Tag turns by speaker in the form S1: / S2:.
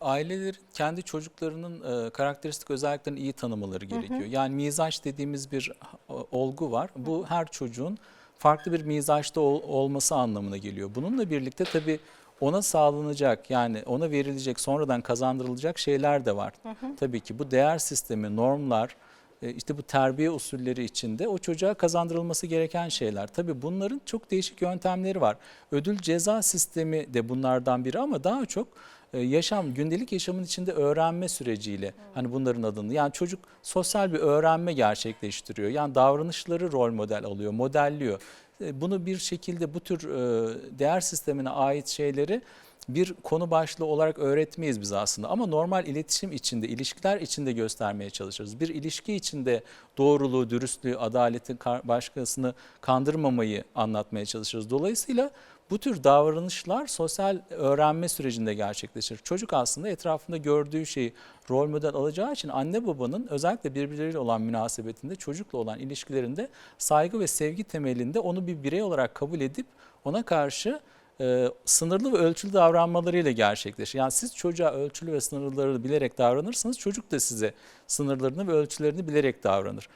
S1: Ailelerin kendi çocuklarının e, karakteristik özelliklerini iyi tanımaları gerekiyor. Yani mizaç dediğimiz bir e, olgu var. Bu her çocuğun farklı bir mizaçta ol- olması anlamına geliyor. Bununla birlikte tabii ona sağlanacak yani ona verilecek sonradan kazandırılacak şeyler de var. Tabii ki bu değer sistemi, normlar, işte bu terbiye usulleri içinde o çocuğa kazandırılması gereken şeyler. Tabii bunların çok değişik yöntemleri var. Ödül ceza sistemi de bunlardan biri ama daha çok e, yaşam, gündelik yaşamın içinde öğrenme süreciyle hani bunların adını. Yani çocuk sosyal bir öğrenme gerçekleştiriyor. Yani davranışları rol model alıyor, modelliyor. E, Bunu bir şekilde bu tür e, değer sistemine ait şeyleri bir konu başlığı olarak öğretmeyiz biz aslında ama normal iletişim içinde, ilişkiler içinde göstermeye çalışırız. Bir ilişki içinde doğruluğu, dürüstlüğü, adaleti, başkasını kandırmamayı anlatmaya çalışırız. Dolayısıyla bu tür davranışlar sosyal öğrenme sürecinde gerçekleşir. Çocuk aslında etrafında gördüğü şeyi rol model alacağı için anne babanın özellikle birbirleriyle olan münasebetinde, çocukla olan ilişkilerinde saygı ve sevgi temelinde onu bir birey olarak kabul edip ona karşı e, sınırlı ve ölçülü davranmalarıyla gerçekleşir. Yani siz çocuğa ölçülü ve sınırları bilerek davranırsanız çocuk da size sınırlarını ve ölçülerini bilerek davranır.